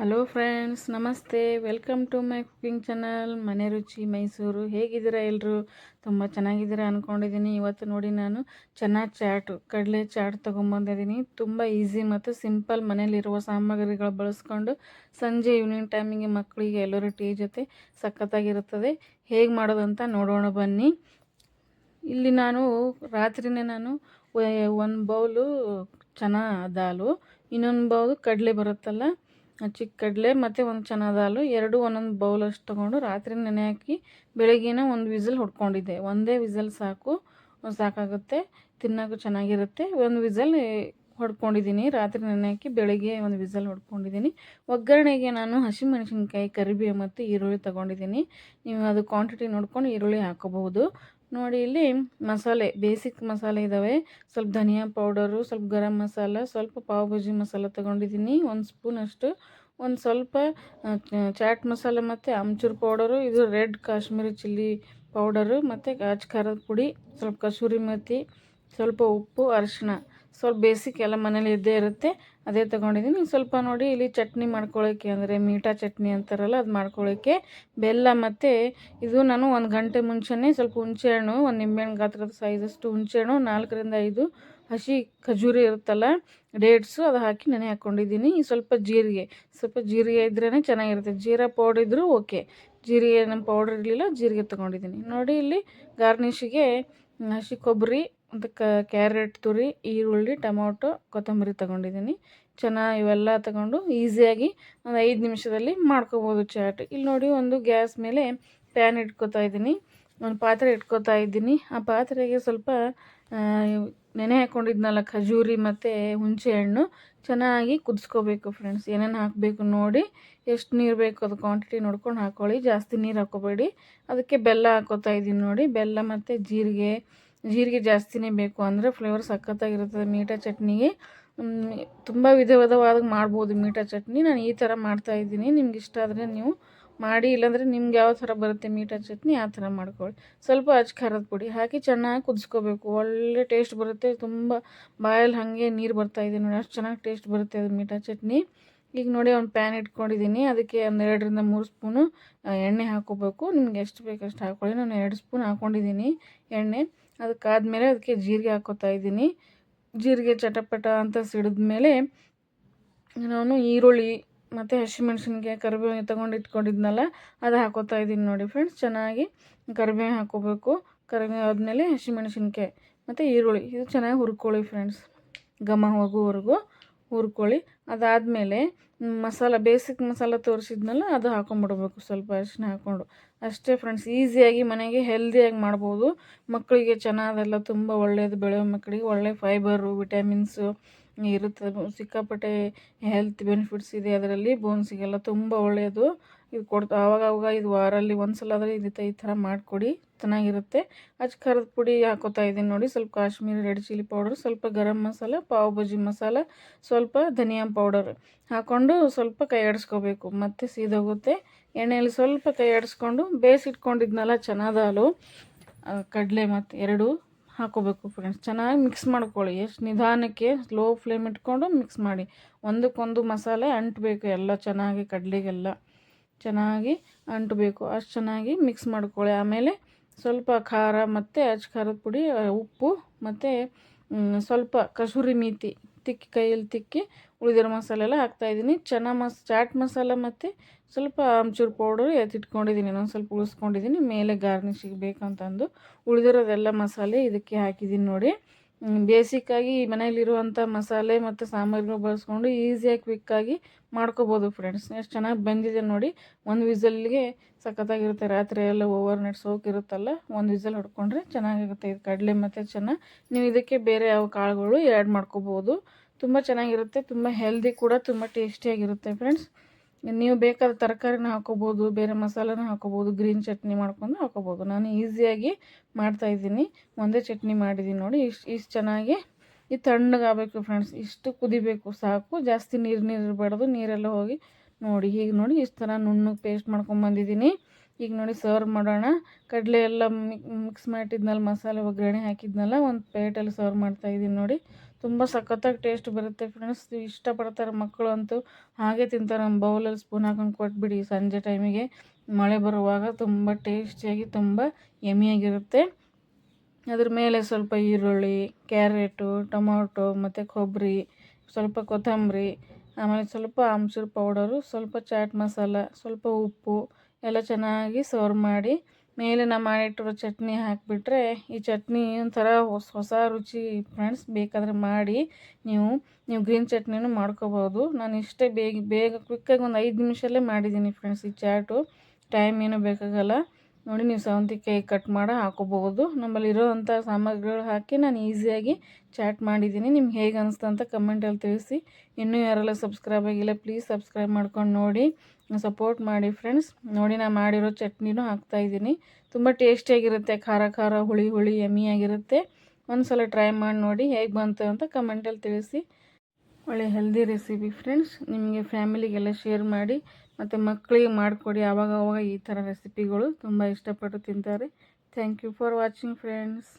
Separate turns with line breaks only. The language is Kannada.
ಹಲೋ ಫ್ರೆಂಡ್ಸ್ ನಮಸ್ತೆ welcome to my cooking channel Mane Ruchi Mysuru ಹೇಗಿದ್ದೀರಾ ಎಲ್ಲರೂ ತುಂಬ ಚೆನ್ನಾಗಿದ್ದೀರಾ ಅಂದ್ಕೊಂಡಿದ್ದೀನಿ ಇವತ್ತು ನೋಡಿ ನಾನು ಚೆನ್ನಾಗಿ ಚಾಟು, ಕಡಲೆ ಚಾಟ್ ತೊಗೊಂಬಂದಿದ್ದೀನಿ ತುಂಬ ಈಸಿ ಮತ್ತು ಸಿಂಪಲ್ ಮನೇಲಿರುವ ಸಾಮಗ್ರಿಗಳು ಬಳಸ್ಕೊಂಡು ಸಂಜೆ ಈವ್ನಿಂಗ್ ಟೈಮಿಗೆ ಮಕ್ಕಳಿಗೆ ಎಲ್ಲರೂ ಟೀ ಜೊತೆ ಸಖತ್ತಾಗಿರುತ್ತದೆ. ಹೇಗೆ ಮಾಡೋದು ಅಂತ ನೋಡೋಣ ಬನ್ನಿ. ಇಲ್ಲಿ ನಾನು ರಾತ್ರಿನೇ ನಾನು ಒಂದು ಬೌಲು ಚೆನ್ನಾಗಿ ದಾಲು, ಇನ್ನೊಂದು ಬೌಲು ಕಡಲೆ ಬರುತ್ತಲ್ಲ ಚಿಕ್ಕ ಕಡಲೆ ಮತ್ತು ಒಂದು ಚೆನ್ನ ದಾಲು ಎರಡು ಒಂದೊಂದು ಬೌಲಷ್ಟು ತೊಗೊಂಡು ರಾತ್ರಿ ನೆನೆ ಹಾಕಿ ಬೆಳಗ್ಗೆನೇ ಒಂದು ವಿಸಲ್ ಹೊಡ್ಕೊಂಡಿದ್ದೆ. ಒಂದೇ ವಿಸಲ್ ಸಾಕು ಸಾಕಾಗುತ್ತೆ ತಿನ್ನೋಕ್ಕೂ ಚೆನ್ನಾಗಿರುತ್ತೆ. ಒಂದು ವಿಸಲ್ ಹೊಡ್ಕೊಂಡಿದ್ದೀನಿ, ರಾತ್ರಿ ನೆನೆ ಹಾಕಿ ಬೆಳಗ್ಗೆ ಒಂದು ವಿಸಲ್ ಹೊಡ್ಕೊಂಡಿದ್ದೀನಿ. ಒಗ್ಗರಣೆಗೆ ನಾನು ಹಸಿಮೆಣಸಿನ್ಕಾಯಿ, ಕರಿಬೇವು ಮತ್ತು ಈರುಳ್ಳಿ ತೊಗೊಂಡಿದ್ದೀನಿ. ನೀವು ಅದು ಕ್ವಾಂಟಿಟಿ ನೋಡ್ಕೊಂಡು ಈರುಳ್ಳಿ ಹಾಕೋಬಹುದು. ನೋಡಿ, ಇಲ್ಲಿ ಮಸಾಲೆ, ಬೇಸಿಕ್ ಮಸಾಲೆ ಇದ್ದಾವೆ ಸ್ವಲ್ಪ ಧನಿಯಾ ಪೌಡರು, ಸ್ವಲ್ಪ ಗರಂ ಮಸಾಲ, ಸ್ವಲ್ಪ ಪಾವ್ ಭಾಜಿ ಮಸಾಲ ತೊಗೊಂಡಿದ್ದೀನಿ. ಒಂದು ಸ್ಪೂನಷ್ಟು ಒಂದು ಸ್ವಲ್ಪ ಚಾಟ್ ಮಸಾಲ ಮತ್ತು ಅಮ್ಚೂರ್ ಪೌಡರು, ಇದು ರೆಡ್ ಕಾಶ್ಮೀರಿ ಚಿಲ್ಲಿ ಪೌಡರು, ಮತ್ತು ಕಾಚ್ ಖಾರದ ಪುಡಿ, ಸ್ವಲ್ಪ ಕಸೂರಿ ಮೆಥಿ ಸ್ವಲ್ಪ ಉಪ್ಪು, ಅರಿಶಿಣ. ಸ್ವಲ್ಪ ಬೇಸಿಕ್ ಎಲ್ಲ ಮನೇಲಿ ಇದ್ದೇ ಇರುತ್ತೆ. ಅದೇ ತೊಗೊಂಡಿದ್ದೀನಿ ಸ್ವಲ್ಪ ನೋಡಿ ಇಲ್ಲಿ ಚಟ್ನಿ ಮಾಡ್ಕೊಳ್ಳೋಕ್ಕೆ ಅಂದರೆ ಮೀಠಾ ಚಟ್ನಿ ಅಂತಾರಲ್ಲ, ಅದು ಮಾಡ್ಕೊಳ್ಳೋಕ್ಕೆ ಬೆಲ್ಲ ಮತ್ತು ಇದು ನಾನು ಒಂದು ಗಂಟೆ ಮುಂಚೆನೇ ಸ್ವಲ್ಪ ಹುಣಸೆಹಣ್ಣು ಒಂದು ನಿಂಬೆಹಣ್ಣು ಗಾತ್ರದ ಸೈಜಷ್ಟು ಹುಣಸೆಹಣ್ಣು ನಾಲ್ಕರಿಂದ ಐದು ಹಸಿ ಖಜೂರಿ ಇರುತ್ತಲ್ಲ ಡೇಟ್ಸು ಅದು ಹಾಕಿ ನೆನೆ ಹಾಕ್ಕೊಂಡಿದ್ದೀನಿ ಸ್ವಲ್ಪ ಜೀರಿಗೆ ಸ್ವಲ್ಪ ಜೀರಿಗೆ ಇದ್ರೇ ಚೆನ್ನಾಗಿರುತ್ತೆ. ಜೀರಾ ಪೌಡ್ರ್ ಇದ್ದರೂ ಓಕೆ ಜೀರಿಗೆ ನಮ್ಮ ಪೌಡ್ರ್ ಇರಲಿಲ್ಲ, ಜೀರಿಗೆ ತೊಗೊಂಡಿದ್ದೀನಿ ನೋಡಿ ಇಲ್ಲಿ ಗಾರ್ನಿಷಿಗೆ ಹಸಿ ಕೊಬ್ಬರಿ ಮತ್ತು ಕ್ಯಾರೆಟ್ ತುರಿ, ಈರುಳ್ಳಿ, ಟೊಮೊಟೊ, ಕೊತ್ತಂಬರಿ ತೊಗೊಂಡಿದ್ದೀನಿ. ಚೆನ್ನಾಗಿ ಇವೆಲ್ಲ ತಗೊಂಡು ಈಸಿಯಾಗಿ ಒಂದು ಐದು ನಿಮಿಷದಲ್ಲಿ ಮಾಡ್ಕೋಬೋದು ಚಾಟ್. ಇಲ್ಲಿ ನೋಡಿ ಒಂದು ಗ್ಯಾಸ್ ಮೇಲೆ ಪ್ಯಾನ್ ಇಟ್ಕೋತಾ ಇದ್ದೀನಿ. ಒಂದು ಪಾತ್ರೆ ಇಟ್ಕೋತಾ ಇದ್ದೀನಿ. ಆ ಪಾತ್ರೆಗೆ ಸ್ವಲ್ಪ ನೆನೆ ಹಾಕ್ಕೊಂಡಿದ್ನಲ್ಲ ಖಜೂರಿ ಮತ್ತು ಹುಣಸೆ ಹಣ್ಣು. ಚೆನ್ನಾಗಿ ಕುದಿಸ್ಕೋಬೇಕು ಫ್ರೆಂಡ್ಸ್. ಏನೇನು ಹಾಕಬೇಕು ನೋಡಿ. ಎಷ್ಟು ನೀರು ಬೇಕು ಅದು ಕ್ವಾಂಟಿಟಿ ನೋಡ್ಕೊಂಡು ಹಾಕ್ಕೊಳ್ಳಿ ಜಾಸ್ತಿ ನೀರು ಹಾಕ್ಕೋಬೇಡಿ. ಅದಕ್ಕೆ ಬೆಲ್ಲ ಹಾಕೋತಾ ಇದ್ದೀನಿ ನೋಡಿ. ಬೆಲ್ಲ ಮತ್ತು ಜೀರಿಗೆ ಜೀರಿಗೆ ಜಾಸ್ತಿನೇ ಬೇಕು ಅಂದರೆ ಫ್ಲೇವರ್ ಸಖತ್ತಾಗಿರ್ತದೆ. ಮೀಠಾ ಚಟ್ನಿಗೆ ತುಂಬ ವಿಧ ವಿಧವಾದಾಗ ಮಾಡ್ಬೋದು ಮೀಠಾ ಚಟ್ನಿ. ನಾನು ಈ ಥರ ಮಾಡ್ತಾಯಿದ್ದೀನಿ ನಿಮ್ಗೆ ಇಷ್ಟ ಆದರೆ ನೀವು ಮಾಡಿ, ಇಲ್ಲಾಂದರೆ ನಿಮ್ಗೆ ಯಾವ ಥರ ಬರುತ್ತೆ ಮೀಠಾ ಚಟ್ನಿ, ಆ ಥರ ಮಾಡ್ಕೊಳ್ಳಿ. ಸ್ವಲ್ಪ ಅಚ್ಚ ಖಾರದ ಪುಡಿ ಹಾಕಿ ಚೆನ್ನಾಗಿ ಕುದಿಸ್ಕೋಬೇಕು. ಒಳ್ಳೆ ಟೇಸ್ಟ್ ಬರುತ್ತೆ. ತುಂಬ ಬಾಯಲ್ಲಿ ಹಾಗೆ ನೀರು ಬರ್ತಾಯಿದೆ ನೋಡಿ, ಅಷ್ಟು ಚೆನ್ನಾಗಿ ಟೇಸ್ಟ್ ಬರುತ್ತೆ ಅದು ಮೀಠಾ ಚಟ್ನಿ. ಈಗ ನೋಡಿ ಒಂದು ಪ್ಯಾನ್ ಇಟ್ಕೊಂಡಿದ್ದೀನಿ. ಅದಕ್ಕೆ ಒಂದು ಎರಡರಿಂದ ಮೂರು ಸ್ಪೂನು ಎಣ್ಣೆ ಹಾಕೋಬೇಕು ನಿಮ್ಗೆ ಎಷ್ಟು ಬೇಕು ಅಷ್ಟು ಹಾಕ್ಕೊಳ್ಳಿ ನಾನು ಎರಡು ಸ್ಪೂನ್ ಹಾಕ್ಕೊಂಡಿದ್ದೀನಿ ಎಣ್ಣೆ. ಅದಕ್ಕಾದಮೇಲೆ ಅದಕ್ಕೆ ಜೀರಿಗೆ ಹಾಕೋತಾ ಇದ್ದೀನಿ. ಜೀರಿಗೆ ಚಟಪಟ ಅಂತ ಸಿಡಿದ ಮೇಲೆ ನಾನು ಈರುಳ್ಳಿ ಮತ್ತು ಹಸಿಮೆಣ್ಸಿನ್ಕಾಯಿ ಕರಿಬೇವು ತೊಗೊಂಡು ಇಟ್ಕೊಂಡಿದ್ನಲ್ಲ, ಅದು ಹಾಕೋತಾ ಇದ್ದೀನಿ ನೋಡಿ ಫ್ರೆಂಡ್ಸ್ ಚೆನ್ನಾಗಿ ಕರಿಬೇವು ಹಾಕೋಬೇಕು. ಕರಿಬೇವು ಆದಮೇಲೆ ಹಸಿಮೆಣ್ಸಿನ್ಕಾಯಿ ಮತ್ತು ಈರುಳ್ಳಿ. ಇದು ಚೆನ್ನಾಗಿ ಹುರ್ಕೊಳ್ಳಿ ಫ್ರೆಂಡ್ಸ್ ಘಮ ಹೋಗುವವರೆಗೂ ಹುರ್ಕೊಳ್ಳಿ. ಅದಾದಮೇಲೆ ಮಸಾಲ ಬೇಸಿಕ್ ಮಸಾಲ ತೋರಿಸಿದ್ನಲ್ಲ, ಅದು ಹಾಕೊಂಡ್ಬಿಡ್ಬೇಕು ಸ್ವಲ್ಪ ಅರಿಶಿನ ಹಾಕ್ಕೊಂಡು. ಅಷ್ಟೇ ಫ್ರೆಂಡ್ಸ್ ಈಸಿಯಾಗಿ ಮನೆಗೆ ಹೆಲ್ದಿಯಾಗಿ ಮಾಡ್ಬೋದು. ಮಕ್ಕಳಿಗೆ ಚೆನ್ನಾದೆಲ್ಲ ತುಂಬ ಒಳ್ಳೆಯದು ಬೆಳೆಯೋ ಮಕ್ಕಳಿಗೆ ಒಳ್ಳೆ ಫೈಬರು ವಿಟಮಿನ್ಸು ಇರುತ್ತೆ. ಸಿಕ್ಕಾಪಟ್ಟೆ ಹೆಲ್ತ್ ಬೆನಿಫಿಟ್ಸ್ ಇದೆ ಅದರಲ್ಲಿ. ಬೋನ್ಸಿಗೆಲ್ಲ ತುಂಬ ಒಳ್ಳೆಯದು. ಇದು ಕೊಡ್ತಾ ಆವಾಗ ಇದು ವಾರಲ್ಲಿ ಒಂದು ಸಲ ಆದರೆ ಇದು ಈ ಥರ ಮಾಡಿಕೊಡಿ. ಚೆನ್ನಾಗಿರುತ್ತೆ. ಅಚ್ಚ ಖಾರದ ಪುಡಿ ಹಾಕೋತಾ ಇದ್ದೀನಿ ನೋಡಿ. ಸ್ವಲ್ಪ ಕಾಶ್ಮೀರಿ ರೆಡ್ ಚಿಲ್ಲಿ ಪೌಡರ್, ಸ್ವಲ್ಪ ಗರಂ ಮಸಾಲ, ಪಾವ್ ಬಜ್ಜಿ ಮಸಾಲ, ಸ್ವಲ್ಪ ಧನಿಯಾ ಪೌಡರ್ ಹಾಕ್ಕೊಂಡು ಸ್ವಲ್ಪ ಕೈ ಆಡಿಸ್ಕೋಬೇಕು. ಮತ್ತೆ ಸೀದೋಗುತ್ತೆ. ಎಣ್ಣೆಯಲ್ಲಿ ಸ್ವಲ್ಪ ಕೈ ಆಡಿಸ್ಕೊಂಡು ಬೇಯಿಸಿಟ್ಕೊಂಡಿದ್ನಲ್ಲ ಚೆನ್ನಾದ ಕಡಲೆ ಮತ್ತು ಎರಡು ಹಾಕೋಬೇಕು ಫ್ರೆಂಡ್ಸ್ ಚೆನ್ನಾಗಿ ಮಿಕ್ಸ್ ಮಾಡ್ಕೊಳ್ಳಿ. ಎಷ್ಟು ನಿಧಾನಕ್ಕೆ ಸ್ಲೋ ಫ್ಲೇಮ್ ಇಟ್ಕೊಂಡು ಮಿಕ್ಸ್ ಮಾಡಿ. ಒಂದಕ್ಕೊಂದು ಮಸಾಲೆ ಅಂಟಬೇಕು ಎಲ್ಲ ಚೆನ್ನಾಗಿ, ಕಡಲೆಗೆಲ್ಲ ಚೆನ್ನಾಗಿ ಅಂಟಬೇಕು. ಅಷ್ಟು ಚೆನ್ನಾಗಿ ಮಿಕ್ಸ್ ಮಾಡ್ಕೊಳ್ಳಿ. ಆಮೇಲೆ ಸ್ವಲ್ಪ ಖಾರ ಮತ್ತು ಅಚ್ಚ ಖಾರದ ಪುಡಿ ಉಪ್ಪು ಮತ್ತು ಸ್ವಲ್ಪ ಕಸೂರಿ ಮೆಥಿ ತಿಕ್ಕಿ, ಕೈಯಲ್ಲಿ ತಿಕ್ಕಿ ಉಳಿದಿರೋ ಮಸಾಲೆ ಎಲ್ಲ ಹಾಕ್ತಾಯಿದ್ದೀನಿ ಚೆನ್ನಾಗಿ ಮಸ್, ಚಾಟ್ ಮಸಾಲ ಮತ್ತು ಸ್ವಲ್ಪ ಆಮ್ಚೂರು ಪೌಡರ್ ಎತ್ತಿಟ್ಕೊಂಡಿದ್ದೀನಿ. ಇನ್ನೊಂದು ಸ್ವಲ್ಪ ಉಳಿಸ್ಕೊಂಡಿದ್ದೀನಿ. ಮೇಲೆ ಗಾರ್ನಿಷಿಗೆ ಬೇಕಂತಂದು ಉಳಿದಿರೋದೆಲ್ಲ ಮಸಾಲೆ ಇದಕ್ಕೆ ಹಾಕಿದ್ದೀನಿ ನೋಡಿ. ಬೇಸಿಕ್ಕಾಗಿ ಮನೆಯಲ್ಲಿರುವಂಥ ಮಸಾಲೆ ಮತ್ತು ಸಾಮಗ್ರಿಗಳು ಬಳಸ್ಕೊಂಡು ಈಸಿಯಾಗಿ ಕ್ವಿಕ್ಕಾಗಿ ಮಾಡ್ಕೋಬೋದು ಫ್ರೆಂಡ್ಸ್ ಎಷ್ಟು ಚೆನ್ನಾಗಿ ಬಂದಿದೆ ನೋಡಿ. ಒಂದು ವಿಸಲ್ಗೆ ಸಖತ್ತಾಗಿರುತ್ತೆ. ರಾತ್ರಿ ಎಲ್ಲ ಓವರ್ ನೈಟ್ ಸೋಕಿರುತ್ತಲ್ಲ ಒಂದು ವಿಸಲ್ ಹೊಡ್ಕೊಂಡ್ರೆ ಚೆನ್ನಾಗಿರುತ್ತೆ. ಇದು ಕಡಲೆ ಮತ್ತು ಚೆನ್ನಾಗಿ ನೀವು ಇದಕ್ಕೆ ಬೇರೆ ಯಾವ ಕಾಳುಗಳು ಆ್ಯಡ್ ಮಾಡ್ಕೋಬೋದು. ತುಂಬ ಚೆನ್ನಾಗಿರುತ್ತೆ. ತುಂಬ ಹೆಲ್ದಿ ಕೂಡ, ತುಂಬ ಟೇಸ್ಟಿಯಾಗಿರುತ್ತೆ ಫ್ರೆಂಡ್ಸ್ ನೀವು ಬೇಕಾದ ತರಕಾರಿನ ಹಾಕೋಬೋದು, ಬೇರೆ ಮಸಾಲೆನ ಹಾಕೋಬೋದು ಗ್ರೀನ್ ಚಟ್ನಿ ಮಾಡ್ಕೊಂಡು ಹಾಕೋಬೋದು. ನಾನು ಈಸಿಯಾಗಿ ಮಾಡ್ತಾಯಿದ್ದೀನಿ ಒಂದೇ ಚಟ್ನಿ ಮಾಡಿದ್ದೀನಿ ನೋಡಿ. ಇಷ್ಟು ಇಷ್ಟು ಚೆನ್ನಾಗಿ ಈ ತಣ್ಣಗಾಗಬೇಕು ಫ್ರೆಂಡ್ಸ್ ಇಷ್ಟು ಕುದಿಬೇಕು ಸಾಕು. ಜಾಸ್ತಿ ನೀರು ನೀರು ಇರಬಾರ್ದು. ನೀರೆಲ್ಲ ಹೋಗಿ ನೋಡಿ. ಹೀಗೆ ನೋಡಿ ಇಷ್ಟು ಥರ ನುಣ್ಣಗೆ ಪೇಸ್ಟ್ ಮಾಡ್ಕೊಂಬಂದಿದ್ದೀನಿ ಈಗ ನೋಡಿ ಸರ್ವ್ ಮಾಡೋಣ. ಕಡಲೆ ಎಲ್ಲ ಮಿಕ್ಸ್ ಮಾಡಿದ್ನಲ್ಲ ಮಸಾಲೆ ಒಗ್ಗರಣೆ ಹಾಕಿದ್ನಲ್ಲ, ಒಂದು ಪ್ಲೇಟಲ್ಲಿ ಸರ್ವ್ ಮಾಡ್ತಾಯಿದ್ದೀನಿ ನೋಡಿ. ತುಂಬ ಸಖತ್ತಾಗಿ ಟೇಸ್ಟ್ ಬರುತ್ತೆ ಫ್ರೆಂಡ್ಸ್ ಇಷ್ಟಪಡ್ತಾರೆ ಮಕ್ಕಳು ಅಂತೂ ಹಾಗೆ ತಿಂತಾರೆ. ನಮ್ಮ ಬೌಲಲ್ಲಿ ಸ್ಪೂನ್ ಹಾಕೊಂಡು ಕೊಟ್ಬಿಡಿ. ಸಂಜೆ ಟೈಮಿಗೆ ಮಳೆ ಬರುವಾಗ ತುಂಬ ಟೇಸ್ಟಿಯಾಗಿ ತುಂಬ ಎಮಿಯಾಗಿರುತ್ತೆ ಅದ್ರ ಮೇಲೆ ಸ್ವಲ್ಪ ಈರುಳ್ಳಿ ಕ್ಯಾರೆಟು ಟೊಮೊಟೊ ಮತ್ತು ಕೊಬ್ಬರಿ ಸ್ವಲ್ಪ ಕೊತ್ತಂಬರಿ, ಆಮೇಲೆ ಸ್ವಲ್ಪ ಆಮ್ಚೂರು ಪೌಡರು ಸ್ವಲ್ಪ ಚಾಟ್ ಮಸಾಲ ಸ್ವಲ್ಪ ಉಪ್ಪು ಎಲ್ಲ ಚೆನ್ನಾಗಿ ಸರ್ವ್ ಮಾಡಿ ಮೇಲೆ ನಾ ಮಾಡಿಟ್ಟಿರೋ ಚಟ್ನಿ ಹಾಕಿಬಿಟ್ರೆ ಈ ಚಟ್ನಿ ಒಂಥರ ಹೊಸ ಹೊಸ ರುಚಿ ಫ್ರೆಂಡ್ಸ್ ಬೇಕಾದರೆ ಮಾಡಿ ನೀವು ನೀವು ಗ್ರೀನ್ ಚಟ್ನಿನೂ ಮಾಡ್ಕೋಬೋದು. ನಾನು ಇಷ್ಟೇ ಬೇಗ ಬೇಗ ಕ್ವಿಕ್ಕಾಗಿ ಒಂದು ಐದು ನಿಮಿಷಲ್ಲೇ ಮಾಡಿದ್ದೀನಿ ಫ್ರೆಂಡ್ಸ್ ಈ ಚಾಟು ಟೈಮ್ ಏನೂ ಬೇಕಾಗಲ್ಲ. ನೋಡಿ ನೀವು ಸೌಂತಿಕಾಯಿ ಕಟ್ ಮಾಡಿ ಹಾಕೋಬಹುದು. ನಮ್ಮಲ್ಲಿ ಇರೋವಂಥ ಸಾಮಗ್ರಿಗಳು ಹಾಕಿ ನಾನು ಈಸಿಯಾಗಿ ಚಾಟ್ ಮಾಡಿದ್ದೀನಿ. ನಿಮ್ಗೆ ಹೇಗೆ ಅನಿಸ್ತು ಅಂತ ಕಮೆಂಟಲ್ಲಿ ತಿಳಿಸಿ. ಇನ್ನೂ ಯಾರೆಲ್ಲ ಸಬ್ಸ್ಕ್ರೈಬ್ ಆಗಿಲ್ಲ ಪ್ಲೀಸ್ ಸಬ್ಸ್ಕ್ರೈಬ್ ಮಾಡ್ಕೊಂಡು ನೋಡಿ. ಸಪೋರ್ಟ್ ಮಾಡಿ ಫ್ರೆಂಡ್ಸ್. ನೋಡಿ ನಾನು ಮಾಡಿರೋ ಚಟ್ನಿನೂ ಹಾಕ್ತಾಯಿದ್ದೀನಿ ತುಂಬ ಟೇಸ್ಟಿಯಾಗಿರುತ್ತೆ. ಖಾರ ಖಾರ, ಹುಳಿ ಹುಳಿ ಎಮ್ಮಿಯಾಗಿರುತ್ತೆ ಒಂದು ಸಲ ಟ್ರೈ ಮಾಡಿ ನೋಡಿ ಹೇಗೆ ಬಂತು ಅಂತ ಕಮೆಂಟಲ್ಲಿ ತಿಳಿಸಿ. ಒಳ್ಳೆ ಹೆಲ್ದಿ ರೆಸಿಪಿ ಫ್ರೆಂಡ್ಸ್. ನಿಮಗೆ ಫ್ಯಾಮಿಲಿಗೆಲ್ಲ ಶೇರ್ ಮಾಡಿ ಮತ್ತು ಮಕ್ಕಳಿಗೆ ಮಾಡಿಕೊಡಿ. ಆವಾಗ ಆವಾಗ ಈ ಥರ ರೆಸಿಪಿಗಳು ತುಂಬ ಇಷ್ಟಪಟ್ಟು ತಿಂತಾರೆ. Thank you for watching friends.